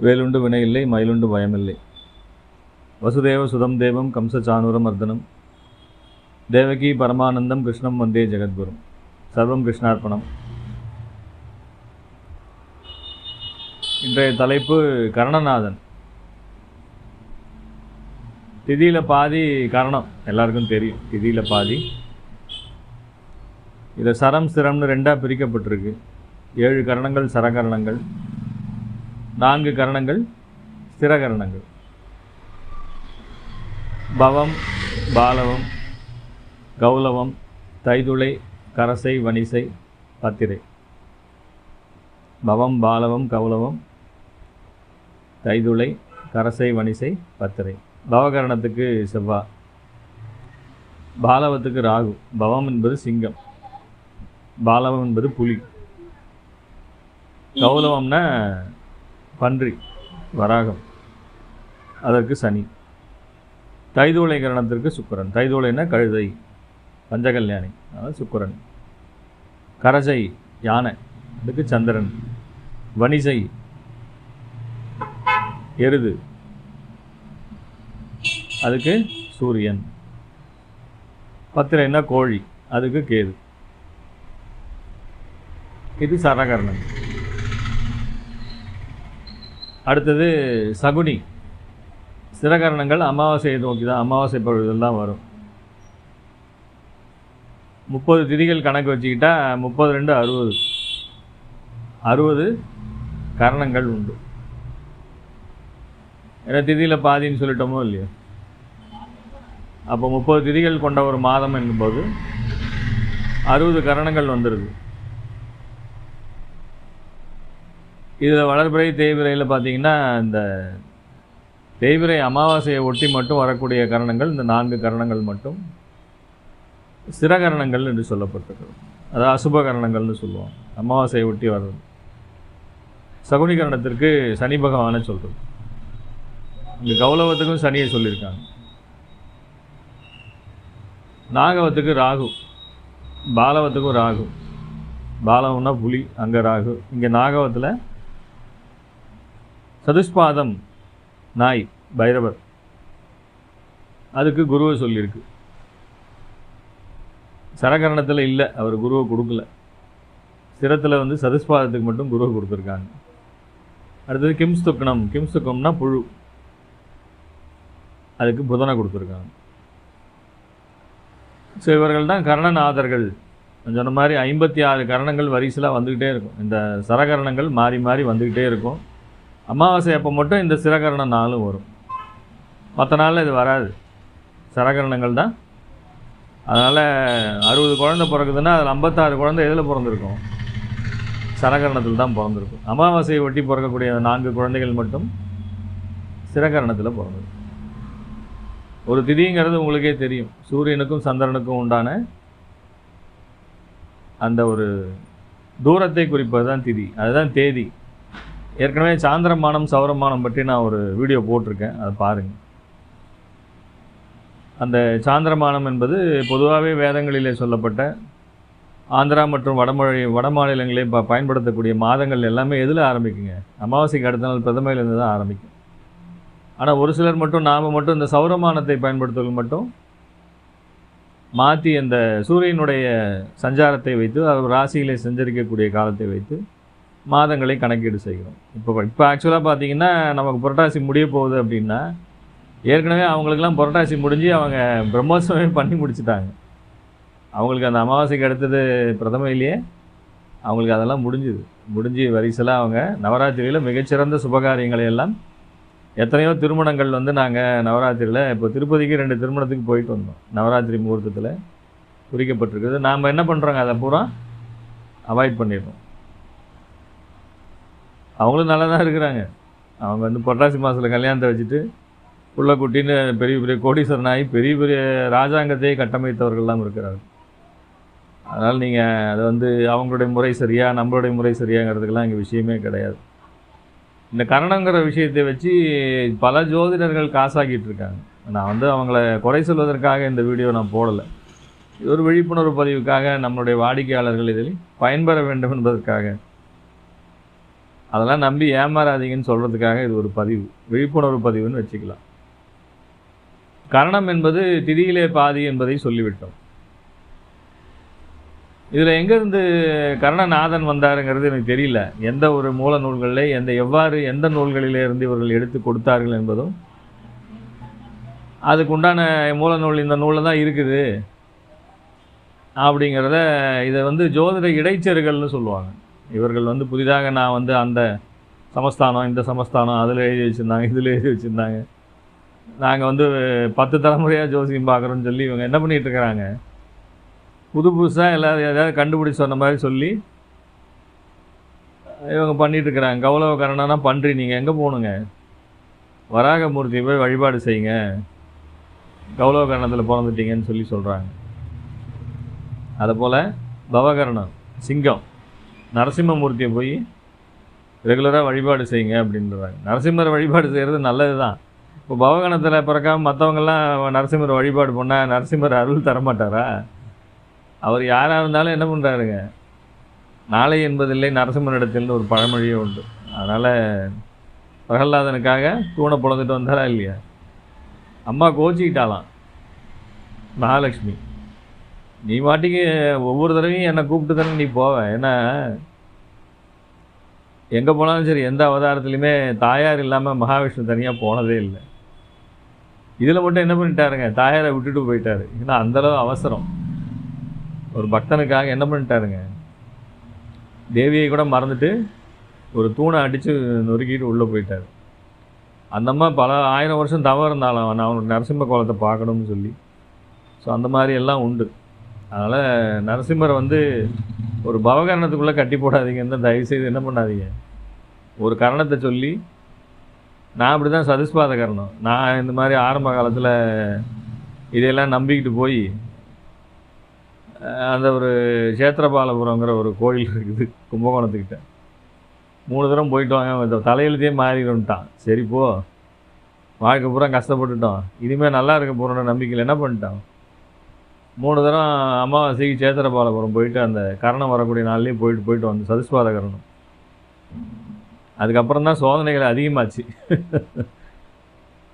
வேலுண்டு வினை இல்லை மயிலுண்டு பயமில்லை. வசுதேவ சுதம் தேவம் கம்ச சானூரம் அர்த்தனம். தேவகி பரமானந்தம் கிருஷ்ணம் வந்தே ஜெகத்குரும். சர்வம் கிருஷ்ணார்ப்பணம். இன்றைய தலைப்பு கர்ணநாதன். திதியில் பாதி கரணம் எல்லாருக்கும் தெரியும். திதியில் பாதி. இதை சரம் சிரம்னு ரெண்டாக பிரிக்கப்பட்டிருக்கு. ஏழு கரணங்கள் சரகரணங்கள். நான்கு கரணங்கள் ஸ்திரகரணங்கள் பவம் பாலவம் கௌலவம் தைதுளை கரசை வனிசை பத்திரை. பவம் பாலவம் கௌலவம் தைதுளை கரசை வனிசை பத்திரை. பவகரணத்துக்கு செவ்வா. பாலவத்துக்கு ராகு. பவம் என்பது சிங்கம். பாலவம் என்பது புலி. கௌலவம்னா பன்றி வராகம். அதற்கு சனி. தைதூளை கரணத்திற்கு சுக்கரன். தைதூளைனா கழுதை பஞ்சகல்யாணி அதாவது சுக்கரன். கரசை யானை அதுக்கு சந்திரன். வணிசை எருது அதுக்கு சூரியன். பத்திரைன்னா கோழி அதுக்கு கேது. இது சரகரணன் அடுத்தது சகுனி. சிறகரணங்கள் அமாவாசை நோக்கி தான் அமாவாசை பொழுதெல்லாம் வரும். முப்பது திதிகள் கணக்கு வச்சுக்கிட்டா முப்பது ரெண்டு அறுபது. அறுபது கரணங்கள் உண்டு. ஏன்னா திதியில் பாதின்னு சொல்லிட்டோமோ இல்லையோ? அப்போ முப்பது திதிகள் கொண்ட ஒரு மாதம் என்னும்போது அறுபது கரணங்கள் வந்துடுது இதில் வளர்பிறை தேய்பிரையில் பார்த்தீங்கன்னா இந்த தேய்பிரை அமாவாசையை ஒட்டி மட்டும் வரக்கூடிய கரணங்கள் இந்த நான்கு கரணங்கள் மட்டும் சிறகரணங்கள் என்று சொல்லப்பட்டிருக்கிறது. அதாவது அசுப கரணங்கள்னு சொல்லுவோம் அமாவாசையை ஒட்டி வர்றது. சகுனி கரணத்திற்கு சனி பகவானை சொல்கிறது இங்கே கௌலவத்துக்கும் சனியை சொல்லியிருக்காங்க. நாகவத்துக்கு ராகு பாலவத்துக்கும் ராகு. பாலவம்னா புலி அங்கே ராகு. இங்கே நாகவத்தில் சதுஷ்பாதம் நாய் பைரவர். அதுக்கு குருவை சொல்லியிருக்கு. சரகரணத்தில் இல்லை அவர் குருவை கொடுக்கல. சிரத்தில் வந்து சதுஷ்பாதத்துக்கு மட்டும் குருவை கொடுத்துருக்காங்க. அடுத்தது கிம்ஸ்துக்கணம் கிம்ஸ்துக்கம்னா புழு. அதுக்கு புதனை கொடுத்துருக்காங்க. ஸோ இவர்கள் தான் கர்ணநாதர்கள். சொன்ன மாதிரி ஐம்பத்தி ஆறு கரணங்கள் வரிசலாக வந்துக்கிட்டே இருக்கும். இந்த சரகரணங்கள் மாறி மாறி வந்துக்கிட்டே இருக்கும். அமாவாசை அப்போ மட்டும் இந்த சிறகரண நாளும் வரும். மற்ற நாளில் இது வராது. சரகரணங்கள் தான். அதனால் அறுபது குழந்தை பிறக்குதுன்னா அதில் ஐம்பத்தாறு குழந்தை எதில் பிறந்திருக்கும்? சரகரணத்தில் தான் பிறந்திருக்கும். அமாவாசையை ஒட்டி பிறக்கக்கூடிய நான்கு குழந்தைகள் மட்டும் சிறகரணத்தில் பிறந்திருக்கும். ஒரு திதிங்கிறது உங்களுக்கே தெரியும். சூரியனுக்கும் சந்திரனுக்கும் உண்டான அந்த ஒரு தூரத்தை குறிப்பது தான் திதி. அதுதான் தேதி. ஏற்கனவே சாந்திரமானம் சௌரமானம் பற்றி நான் ஒரு வீடியோ போட்டிருக்கேன். அதை பாருங்கள் அந்த சாந்திரமானம் என்பது பொதுவாகவே வேதங்களிலே சொல்லப்பட்ட ஆந்திரா மற்றும் வடமொழி வட மாநிலங்களே ப பயன்படுத்தக்கூடிய மாதங்கள் எல்லாமே எதில் ஆரம்பிக்குங்க? அமாவாசைக்கு அடுத்த நாள் பிரதமையிலேருந்து தான் ஆரம்பிக்கும். ஆனால் ஒரு சிலர் மட்டும் நாம் மட்டும் இந்த சௌரமானத்தை பயன்படுத்துவது மட்டும் மாற்றி அந்த சூரியனுடைய சஞ்சாரத்தை வைத்து அவர் ராசியிலே சஞ்சரிக்கக்கூடிய காலத்தை வைத்து மாதங்களை கணக்கீடு செய்கிறோம். இப்போ இப்போ ஆக்சுவலாக பார்த்தீங்கன்னா நமக்கு புரட்டாசி முடிய போகுது அப்படின்னா ஏற்கனவே அவங்களுக்கெல்லாம் புரட்டாசி முடிஞ்சு அவங்க பிரம்மோத்சவமே பண்ணி முடிச்சிட்டாங்க. அவங்களுக்கு அந்த அமாவாசைக்கு அடுத்தது பிரதமையிலேயே அவங்களுக்கு அதெல்லாம் முடிஞ்சுது. முடிஞ்சு வரிசலாக அவங்க நவராத்திரியில் மிகச்சிறந்த சுபகாரியங்களை எல்லாம் எத்தனையோ திருமணங்கள் வந்து நாங்கள் நவராத்திரியில் இப்போ திருப்பதிக்கு ரெண்டு திருமணத்துக்கு போயிட்டு வந்தோம். நவராத்திரி முகூர்த்தத்தில் குறிக்கப்பட்டிருக்குது. நாம் என்ன பண்ணுறோங்க அதை பூரா அவாய்ட் பண்ணிடுறோம். அவங்களும் நல்லா தான் இருக்கிறாங்க. அவங்க வந்து பொட்டாசி மாதத்தில் கல்யாணத்தை வச்சுட்டு புள்ள குட்டின்னு பெரிய பெரிய கோடீஸ்வரனாகி பெரிய பெரிய ராஜாங்கத்தையே கட்டமைத்தவர்கள்லாம் இருக்கிறார்கள். அதனால் நீங்கள் அதை வந்து அவங்களுடைய முறை சரியா நம்மளுடைய முறை சரியாங்கிறதுக்கெல்லாம் இங்கே விஷயமே கிடையாது. இந்த கரணங்கிற விஷயத்தை வச்சு பல ஜோதிடர்கள் காசாக்கிட்டு இருக்காங்க. நான் வந்து அவங்கள குறை சொல்வதற்காக இந்த வீடியோ நான் போடலை. இது ஒரு விழிப்புணர்வு பதிவுக்காக நம்மளுடைய வாடிக்கையாளர்கள் இதில் பயன்பெற வேண்டும் என்பதற்காக அதெல்லாம் நம்பி ஏமாறாதீங்கன்னு சொல்கிறதுக்காக இது ஒரு பதிவு. விழிப்புணர்வு பதிவுன்னு வச்சுக்கலாம். கரணம் என்பது திதியிலே பாதி என்பதை சொல்லிவிட்டோம். இதில் எங்கேருந்து கர்ணநாதன் வந்தாருங்கிறது எனக்கு தெரியல. எந்த ஒரு மூல நூல்களிலே எந்த எவ்வாறு எந்த நூல்களிலிருந்து இவர்கள் எடுத்து கொடுத்தார்கள் என்பதும் அதுக்கு உண்டான மூல நூல் இந்த நூலில் தான் இருக்குது. அப்படிங்கிறத இதை வந்து ஜோதிட இடைச்செருகல்னு சொல்லுவாங்க. இவர்கள் வந்து புதிதாக நான் வந்து அந்த சமஸ்தானம் இந்த சமஸ்தானம் அதில் எழுதி வச்சுருந்தாங்க இதில் எழுதி வச்சுருந்தாங்க. நாங்கள் வந்து பத்து தலைமுறையாக ஜோசியம் பார்க்குறோன்னு சொல்லி இவங்க என்ன பண்ணிகிட்டு இருக்கிறாங்க? புது புதுசாக எல்லாரும் எதாவது கண்டுபிடிச்சி சொன்ன மாதிரி சொல்லி இவங்க பண்ணிகிட்ருக்குறாங்க இருக்கிறாங்க. கௌரவ கரணனா பண்ணுறி நீங்கள் எங்கே போகணுங்க? வராகமூர்த்தியை போய் வழிபாடு செய்யுங்க. கௌரவ கரணத்தில் பிறந்துட்டீங்கன்னு சொல்லி சொல்கிறாங்க அதுபோல் பவகரணம் சிங்கம். நரசிம்மமூர்த்தியை போய் ரெகுலராக வழிபாடு செய்யுங்க அப்படின்றாங்க நரசிம்மர் வழிபாடு செய்கிறது நல்லது தான் இப்போ பவகணத்தில் பிறக்காமல் மற்றவங்கெல்லாம் நரசிம்மர் வழிபாடு பண்ணால் நரசிம்மர் அருள் தரமாட்டாரா? அவர் யாராக இருந்தாலும் என்ன பண்ணுறாருங்க நாளை என்பதில்லை நரசிம்மனிடத்தில்னு ஒரு பழமொழியே உண்டு. அதனால் பிரகல்லாதனுக்காக தூணை பிளந்துட்டு வந்தாரா இல்லையா? அம்மா கோச்சிக்கிட்டாலாம் மகாலட்சுமி. நீ மாட்டிக்கு ஒவ்வொரு தடவையும் என்னை கூப்பிட்டு தானே நீ போவேன் ஏன்னா எங்கே போனாலும் சரி எந்த அவதாரத்துலையுமே தாயார் இல்லாமல் மகாவிஷ்ணு தனியாக போனதே இல்லை. இதில் மட்டும் என்ன பண்ணிட்டாருங்க? தாயாரை விட்டுட்டு போயிட்டாரு. ஏன்னா அந்தளவு அவசரம். ஒரு பக்தனுக்காக என்ன பண்ணிட்டாருங்க? தேவியை கூட மறந்துட்டு ஒரு தூணை அடித்து நொறுக்கிட்டு உள்ளே போயிட்டார். அந்த அம்மா பல ஆயிரம் வருஷம் தவறு இருந்தாலும் நான் அவனுக்கு நரசிம்ம கோலத்தை பார்க்கணும்னு சொல்லி. ஸோ அந்த மாதிரி எல்லாம் உண்டு. அதனால் நரசிம்மரை வந்து ஒரு பவகரணத்துக்குள்ளே கட்டி போடாதீங்கன்னு தான் தயவுசெய்து என்ன பண்ணாதீங்க. ஒரு கரணத்தை சொல்லி நான் அப்படி தான் சதுஷ்பாத கரணம் நான் இந்த மாதிரி ஆரம்ப காலத்தில் இதையெல்லாம் நம்பிக்கிட்டு போய் அந்த ஒரு சேத்திரபாலபுரங்கிற ஒரு கோயில் இருக்குது கும்பகோணத்துக்கிட்ட. மூணு தரம் போயிட்டு வாங்க. இந்த தலையெழுத்தே மாறிடும்ட்டான். சரி போ. வாழ்க்கை பூரா கஷ்டப்பட்டுட்டோம். இனிமேல் நல்லா இருக்க போகிறோன்ற நம்பிக்கையில் என்ன பண்ணிட்டான் மூணு தரம் அமாவாசைக்கு சேத்திரபாலபுரம் போயிட்டு அந்த கரணம் வரக்கூடிய நாள்லேயும் போயிட்டு போயிட்டு வந்து சதுஸ்பாத கரணம். அதுக்கப்புறம் தான் சோதனைகள் அதிகமாச்சு.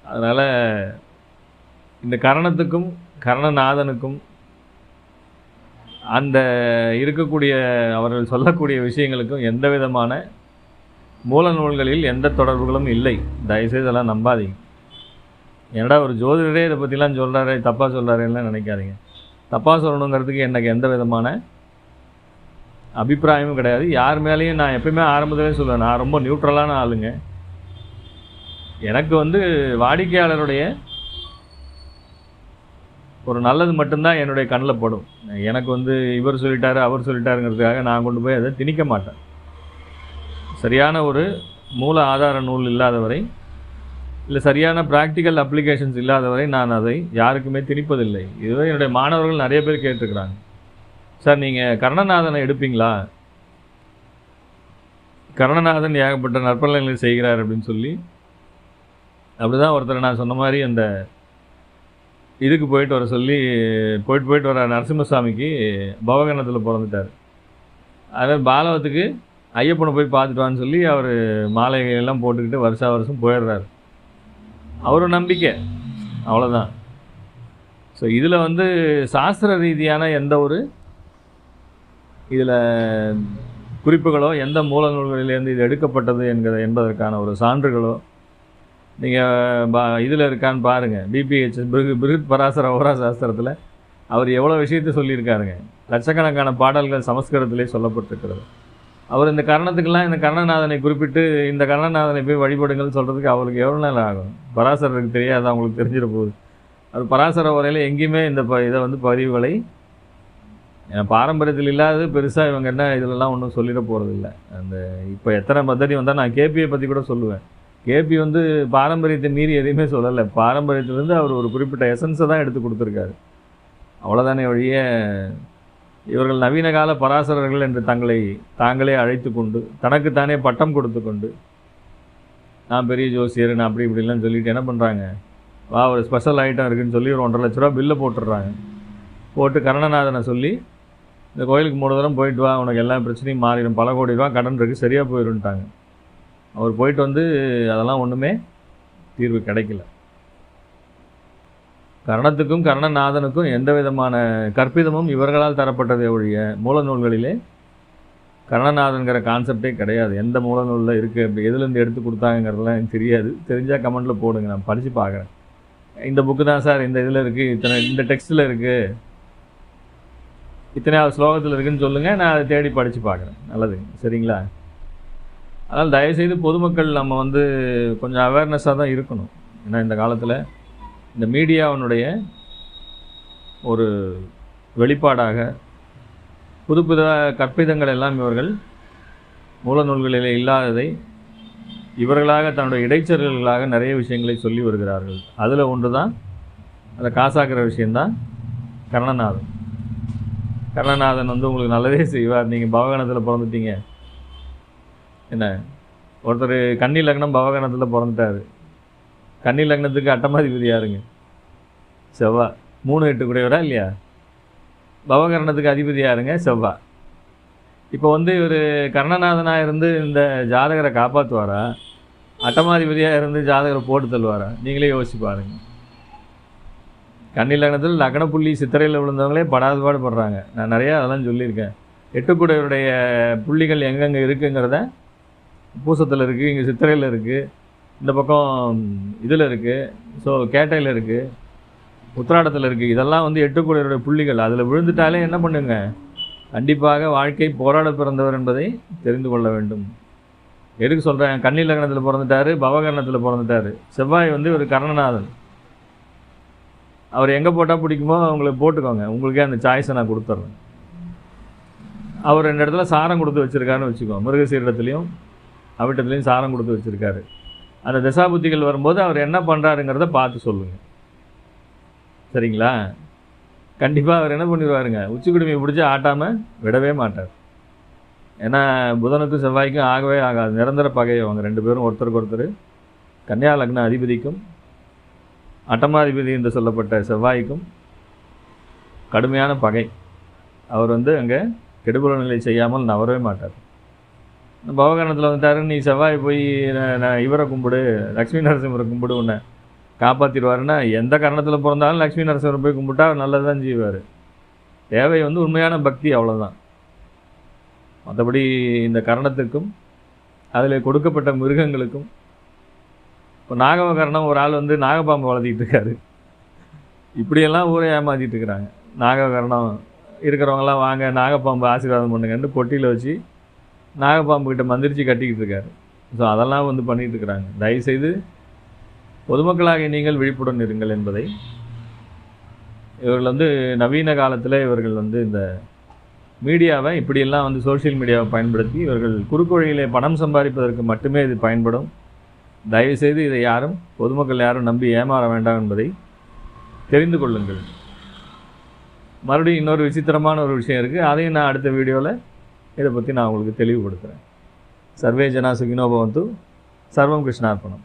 அதனால் இந்த கரணத்துக்கும் கரணநாதனுக்கும் அந்த இருக்கக்கூடிய அவர்கள் சொல்லக்கூடிய விஷயங்களுக்கும் எந்த விதமான மூல நூல்களில் எந்த தொடர்புகளும் இல்லை. தயவுசெய்து அதெல்லாம் நம்பாதீங்க. என்னடா ஒரு ஜோதிடரே இதை பற்றிலாம் சொல்கிறாரு தப்பாக சொல்கிறாருலாம் நினைக்காதீங்க. தப்பாக சொல்லணுங்கிறதுக்கு எனக்கு எந்த விதமான அபிப்பிராயமும் கிடையாது. யார் மேலேயும் நான் எப்பயுமே ஆரம்பத்துலேயே சொல்லுவேன். நான் ரொம்ப நியூட்ரலான ஆளுங்க. எனக்கு வந்து வாடிக்கையாளருடைய ஒரு நல்லது மட்டும்தான் என்னுடைய கண்ணில் படும். எனக்கு வந்து இவர் சொல்லிட்டாரு அவர் சொல்லிட்டாருங்கிறதுக்காக நான் கொண்டு போய் அதை திணிக்க மாட்டேன். சரியான ஒரு மூல ஆதார நூல் இல்லாதவரை இல்லை சரியான ப்ராக்டிக்கல் அப்ளிகேஷன்ஸ் இல்லாத வரை நான் அதை யாருக்குமே திணிப்பதில்லை. இதுவே என்னுடைய மாணவர்கள் நிறைய பேர் கேட்டிருக்கிறாங்க. சார் நீங்கள் கர்ணநாதனை எடுப்பீங்களா? கர்ணநாதன் ஏகப்பட்ட நற்பலன்களை செய்கிறார் அப்படின்னு சொல்லி அப்படி தான் ஒருத்தர் நான் சொன்ன மாதிரி அந்த இதுக்கு போயிட்டு வர சொல்லி போயிட்டு போயிட்டு வர நரசிம்மசாமிக்கு பவகரணத்தில் பிறந்துட்டார். அதே பாலவத்துக்கு ஐயப்பனை போய் பார்த்துட்டு வான்னு சொல்லி அவர் மாலைகளெல்லாம் போட்டுக்கிட்டு வருஷா வருஷம் போயிடுறாரு. அவரும் நம்பிக்கை. அவ்வளோதான் ஸோ இதில் வந்து சாஸ்திர ரீதியான எந்த ஒரு இதில் குறிப்புகளோ எந்த மூல நூல்களிலேருந்து இது எடுக்கப்பட்டது என்கிற என்பதற்கான ஒரு சான்றுகளோ நீங்கள் பா இதில் இருக்கான்னு பாருங்கள் B P H Bhrigu Brihat Parashara Hora சாஸ்திரத்தில் அவர் எவ்வளோ விஷயத்தை சொல்லியிருக்காருங்க. லட்சக்கணக்கான பாடல்கள் சமஸ்கிருதத்திலே சொல்லப்பட்டிருக்கிறது. அவர் இந்த கர்ணத்துக்கெல்லாம் இந்த கர்ணநாதனை குறிப்பிட்டு இந்த கர்ணநாதனை போய் வழிபடுங்கள்னு சொல்கிறதுக்கு அவருக்கு எவ்வளோ நாள் ஆகும்? பராசரருக்கு தெரியாது அவங்களுக்கு தெரிஞ்சிட போகுது. அவர் பராசர உரையில் எங்கேயுமே இந்த ப இதை வந்து பதிவுகளை ஏன்னா பாரம்பரியத்தில் இல்லாத பெருசாக இவங்க என்ன இதிலெல்லாம் ஒன்றும் சொல்லிட போகிறதில்ல அந்த இப்போ எத்தனை பദ്ധதி வந்தால் நான் கேபியை பற்றி கூட சொல்லுவேன். கேபி வந்து பாரம்பரியத்தை மீறி எதையுமே சொல்லலை. பாரம்பரியத்திலேருந்து அவர் ஒரு குறிப்பிட்ட எசன்ஸை தான் எடுத்து கொடுத்துருக்காரு. அவ்வளோதானே வழியே இவர்கள் நவீன கால பராசரர்கள் என்று தங்களை தாங்களே அழைத்து கொண்டு தனக்குத்தானே பட்டம் கொடுத்து கொண்டு நான் பெரிய ஜோசியர் நான் அப்படி இப்படிலாம் சொல்லிட்டு என்ன பண்ணுறாங்க வா ஒரு ஸ்பெஷல் ஐட்டம் இருக்குதுன்னு சொல்லி ஒரு ஒன்றரை லட்ச ரூபா பில்லை போட்டுடுறாங்க. போட்டு கருணநாதனை சொல்லி இந்த கோயிலுக்கு மூணு தரம் போயிட்டு வா உனக்கு எல்லா பிரச்சனையும் மாறிடும். பல கோடி ரூபா கடன் இருக்குது சரியாக போயிடும்ட்டாங்க. அவர் போயிட்டு வந்து அதெல்லாம் ஒன்றுமே தீர்வு கிடைக்கல. கர்ணத்துக்கும் கர்ணநாதனுக்கும் எந்த விதமான கற்பிதமும் இவர்களால் தரப்பட்டதை ஒழிய மூல நூல்களிலே கர்ணநாதன்கிற கான்செப்டே கிடையாது. எந்த மூல நூலில் இருக்குது அப்படி எதுலேருந்து எடுத்து கொடுத்தாங்கிறதுலாம் எனக்கு தெரியாது. தெரிஞ்சால் கமெண்ட்டில் போடுங்க. நான் படித்து பார்க்குறேன். இந்த புக்கு தான் சார் இந்த இதில் இருக்குது இத்தனை இந்த டெக்ஸ்ட்டில் இருக்குது இத்தனையாவது ஸ்லோகத்தில் இருக்குதுன்னு சொல்லுங்கள் நான் அதை தேடி படித்து பார்க்குறேன். நல்லது. சரிங்களா? அதனால் தயவுசெய்து பொதுமக்கள் நம்ம வந்து கொஞ்சம் அவேர்னஸாக தான் இருக்கணும். ஏன்னா இந்த காலத்தில் இந்த மீடியாவினுடைய ஒரு வெளிப்பாடாக புது புது கற்பிதங்கள் எல்லாம் இவர்கள் மூல நூல்களில் இல்லாததை இவர்களாக தன்னுடைய இடைச்சர்களாக நிறைய விஷயங்களை சொல்லி வருகிறார்கள். அதில் ஒன்று தான் அதை காசாக்குற விஷயந்தான் கர்ணநாதன். கர்ணநாதன் வந்து உங்களுக்கு நல்லதே செய்வார். நீங்கள் பவகணத்தில் பிறந்துட்டீங்க. என்ன? ஒருத்தர் கன்னி லக்னம் பவகணத்தில் பிறந்துட்டாரு. கன்னி லக்னத்துக்கு அட்டமாதிபதி யாருங்க? செவ்வா. மூணு எட்டு கூடையவரா இல்லையா? பவகரணத்துக்கு அதிபதி யாருங்க? செவ்வா. இப்போ வந்து இவர் கர்ணநாதனாக இருந்து இந்த ஜாதகரை காப்பாற்றுவாரா அட்டமாதிபதியாக இருந்து ஜாதகரை போட்டு தள்ளுவாரா? நீங்களே யோசிச்சு பாருங்கள் கன்னி லக்னத்தில் லக்னப்புள்ளி சித்திரையில் விழுந்தவங்களே படாது பாடுபடுறாங்க நான் நிறையா அதெல்லாம் சொல்லியிருக்கேன். எட்டுக்குடையுடைய புள்ளிகள் எங்கெங்கே இருக்குங்கிறத பூசத்தில் இருக்குது இங்கே சித்திரையில் இருக்குது இந்த பக்கம் இதில் இருக்குது ஸோ கேட்டையில் இருக்குது உத்திராடத்தில் இருக்குது இதெல்லாம் வந்து எட்டுக்குடையவருடைய புள்ளிகள். அதில் விழுந்துட்டாலே என்ன பண்ணுங்க? கண்டிப்பாக வாழ்க்கை போராட பிறந்தவர் என்பதை தெரிந்து கொள்ள வேண்டும். எதுக்கு சொல்கிறேன் கன்னி லக்னத்தில் பிறந்துட்டாரு பவகரணத்தில் பிறந்துட்டாரு. செவ்வாய் வந்து ஒரு கர்ணநாதன். அவர் எங்கே போட்டால் பிடிக்குமோ அவங்களுக்கு போட்டுக்கோங்க. உங்களுக்கே அந்த சாய்ஸை நான் கொடுத்துட்றேன் அவர் ரெண்டு இடத்துல சாரம் கொடுத்து வச்சுருக்காருன்னு வச்சுக்கோ. மிருகசீரிடத்துலையும் அவிட்டத்துலேயும் சாரம் கொடுத்து வச்சுருக்காரு. அந்த தசாபுத்திகள் வரும்போது அவர் என்ன பண்ணுறாருங்கிறத பார்த்து சொல்லுங்கள் சரிங்களா? கண்டிப்பாக அவர் என்ன பண்ணிடுவாருங்க? உச்சிக்குடுமையை பிடிச்சி ஆட்டாமல் விடவே மாட்டார். ஏன்னா புதனுக்கும் செவ்வாய்க்கும் ஆகவே ஆகாது. நிரந்தர பகை அவங்க ரெண்டு பேரும் ஒருத்தருக்கு ஒருத்தர் கன்னியா லக்ன அதிபதிக்கும் அட்டமாதிபதி என்று சொல்லப்பட்ட செவ்வாய்க்கும் கடுமையான பகை. அவர் வந்து அங்கே கெடுபுல நிலை செய்யாமல் நவரவே மாட்டார். பவகரணத்தில் வந்துட்டாரு. நீ செவ்வாய் போய் நான் இவரை கும்பிடு லக்ஷ்மி நரசிம்மரை கும்பிடு உன்னை காப்பாற்றிடுவாருன்னா எந்த கரணத்தில் பிறந்தாலும் லக்ஷ்மி நரசிம்மரை போய் கும்பிட்டா அவர் நல்லது தான் செய்வார். தேவை வந்து உண்மையான பக்தி அவ்வளோதான் மற்றபடி இந்த கரணத்துக்கும் அதில் கொடுக்கப்பட்ட மிருகங்களுக்கும் இப்போ நாகவகரணம் ஒரு ஆள் வந்து நாகப்பாம்பு வளர்த்திக்கிட்டு இருக்காரு. இப்படியெல்லாம் ஊரை ஏமாற்றிட்டு இருக்கிறாங்க. நாகவகரணம் இருக்கிறவங்களாம் வாங்க நாகப்பாம்பு ஆசீர்வாதம் பண்ணுங்கன்னு பொட்டியில் வச்சு நாகப்பாம்பு கிட்ட மந்திரிச்சு கட்டிக்கிட்டு இருக்காரு. ஸோ அதெல்லாம் வந்து பண்ணிட்டு இருக்கிறாங்க. தயவுசெய்து பொதுமக்களாக நீங்கள் விழிப்புடன் இருங்கள் என்பதை. இவர்கள் வந்து நவீன காலத்தில் இவர்கள் வந்து இந்த மீடியாவை இப்படியெல்லாம் வந்து சோஷியல் மீடியாவை பயன்படுத்தி இவர்கள் குறுக்கொழியிலே பணம் சம்பாதிப்பதற்கு மட்டுமே இது பயன்படும். தயவுசெய்து இதை யாரும் பொதுமக்கள் யாரும் நம்பி ஏமாற வேண்டாம் என்பதை தெரிந்து கொள்ளுங்கள். மறுபடியும் இன்னொரு விசித்திரமான ஒரு விஷயம் இருக்குது அதையும் நான் அடுத்த வீடியோவில் இதை பற்றி நான் உங்களுக்கு தெளிவுபடுத்துகிறேன் சர்வே ஜனா சுகினோபவந்து சர்வம் கிருஷ்ணார்ப்பணம்